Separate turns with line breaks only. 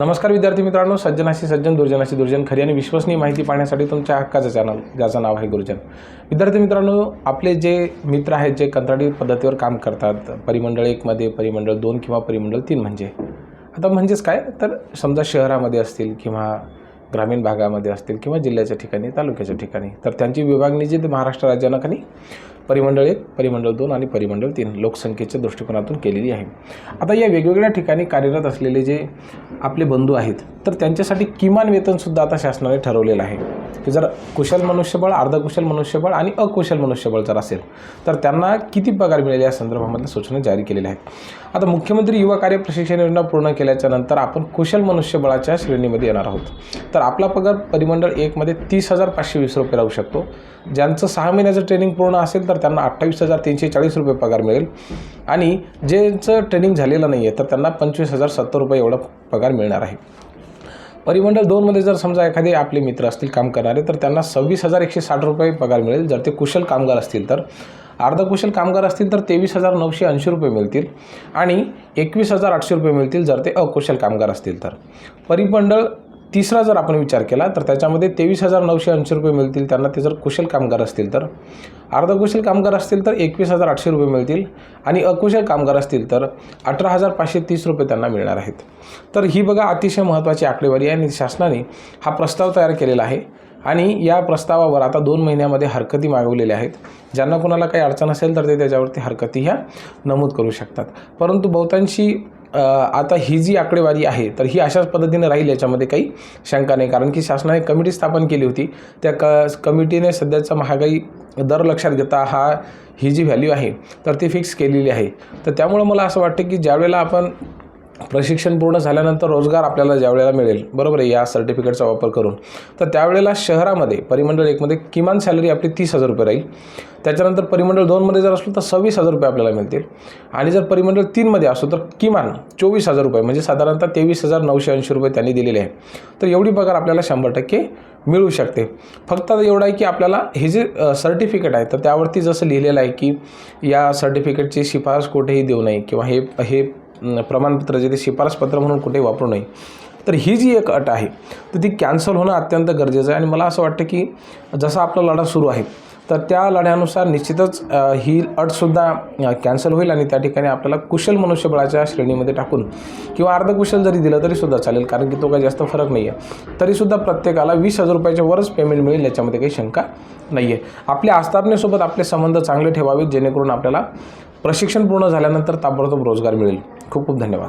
नमस्कार विद्यार्थी मित्रांनो सज्जनाशी सज्जन दुर्जनाशी दुर्जन खरी आणि विश्वसनीय माहिती पाहण्यासाठी तुमच्या हक्काचं चॅनल ज्याचं नाव आहे गुरुजन. विद्यार्थी मित्रांनो आपले जे मित्र आहेत जे कंत्राटी पद्धतीवर काम करतात परिमंडळ एकमध्ये परिमंडळ दोन किंवा परिमंडळ तीन म्हणजे. आता म्हणजेच काय? तर समजा शहरामध्ये असतील किंवा ग्रामीण भागामध्ये असतील किंवा जिल्ह्याच्या ठिकाणी तालुक्याच्या ठिकाणी तर त्यांची विभागणी जी ते महाराष्ट्र राज्यानं खाली परिमंडळ एक परिमंडळ दोन आणि परिमंडळ तीन लोकसंख्येच्या दृष्टिकोनातून केलेली आहे. आता या वेगवेगळ्या ठिकाणी कार्यरत असलेले जे आपले बंधू आहेत तर त्यांच्यासाठी किमान वेतनसुद्धा आता शासनाने ठरवलेलं आहे. की जर कुशल मनुष्यबळ अर्धकुशल मनुष्यबळ आणि अकुशल मनुष्यबळ जर असेल तर त्यांना किती पगार मिळेल या संदर्भामधल्या सूचना जारी केलेल्या आहेत. आता मुख्यमंत्री युवा कार्य प्रशिक्षण योजना पूर्ण केल्याच्यानंतर आपण कुशल मनुष्यबळाच्या श्रेणीमध्ये येणार आहोत. तर आपला पगार परिमंडळ एकमध्ये तीस हजार पाचशे वीस रुपये राहू शकतो. ज्यांचं सहा महिन्याचं ट्रेनिंग पूर्ण असेल तर तर त्यांना अठ्ठावीस हजार तीनशे चाळीस रुपये पगार मिळेल. आणि ज्यांचं ट्रेनिंग झालेलं नाही आहे तर त्यांना पंचवीस हजार सत्तर रुपये एवढा पगार मिळणार आहे. परिमंडळ दोनमध्ये जर समजा एखादे आपले मित्र असतील काम करणारे तर त्यांना सव्वीस हजार एकशे साठ रुपये पगार मिळेल. जर ते कुशल कामगार असतील तर. अर्धकुशल कामगार असतील तर तेवीस हजार नऊशे ऐंशी रुपये मिळतील आणि एकवीस हजार आठशे रुपये मिळतील जर ते अकुशल कामगार असतील तर. परिमंडळ तिसरा जर आपण विचार केला तर त्याच्यामध्ये तेवीस हजार नऊशे ऐंशी रुपये मिळतील. त्यांना ते जर कुशल कामगार असतील तर. अर्धकुशल कामगार असतील तर एकवीस हजार आठशे रुपये मिळतील आणि अकुशल कामगार असतील तर अठरा हजार पाचशे तीस रुपये त्यांना मिळणार आहेत. तर ही बघा अतिशय महत्त्वाची आकडेवारी आहे आणि शासनाने हा प्रस्ताव तयार केलेला आहे आणि या प्रस्तावावर आता दोन महिन्यामध्ये हरकती मागवलेल्या आहेत. ज्यांना कोणाला काही अडचण असेल तर ते त्याच्यावरती हरकती ह्या नमूद करू शकतात. परंतु बहुतांशी आता ही जी आकडेवारी आहे तर ही अशाच पद्धतीने राहील याच्यामध्ये काही शंका नाही. कारण की शासनाने कमिटी स्थापन केली होती. त्या क कमिटीने सध्याचा महागाई दर लक्षात घेता हा ही जी व्हॅल्यू आहे तर ती फिक्स केलेली आहे. तर त्यामुळं मला असं वाटतं की ज्यावेळेला आपण प्रशिक्षण पूर्ण झाल्यानंतर रोजगार आपल्याला ज्यावेळेला मिळेल बरोबर आहे या सर्टिफिकेटचा वापर करून. तर त्यावेळेला शहरामध्ये परिमंडळ एकमध्ये किमान सॅलरी आपली तीस हजार रुपये राहील. त्याच्यानंतर परिमंडळ दोनमध्ये जर असलो तर सव्वीस हजार रुपये आपल्याला मिळतील. आणि जर परिमंडळ तीनमध्ये असो तर किमान चोवीस हजार रुपये म्हणजे साधारणतः तेवीस हजार नऊशे ऐंशी रुपये त्यांनी दिलेले आहे. तर एवढी पगार आपल्याला शंभर टक्के मिळू शकते. फक्त आता एवढं आहे की आपल्याला हे जे सर्टिफिकेट आहे तर त्यावरती जसं लिहिलेलं आहे की या सर्टिफिकेटची शिफारस कुठेही देऊ नये किंवा हे हे प्रमाणपत्र जे ते शिफारसपत्र म्हणून कुठे वापरू नये. तर ही जी एक अट आहे तर ती कॅन्सल होणं अत्यंत गरजेचं आहे. आणि मला असं वाटतं की जसा आपला लढा सुरू आहे तर त्या लढ्यानुसार निश्चितच ही अटसुद्धा कॅन्सल होईल आणि त्या ठिकाणी आपल्याला कुशल मनुष्यबळाच्या श्रेणीमध्ये टाकून किंवा अर्धकुशल जरी दिलं तरीसुद्धा चालेल कारण की तो काही जास्त फरक नाही आहे तरीसुद्धा प्रत्येकाला वीस हजार रुपयाच्या वरच पेमेंट मिळेल याच्यामध्ये काही शंका नाही आहे आपल्या आस्थापनेसोबत आपले संबंध चांगले ठेवावेत जेणेकरून आपल्याला प्रशिक्षण पूर्ण झाल्यानंतर ताबडतोब रोजगार मिळेल. खूप खूप धन्यवाद.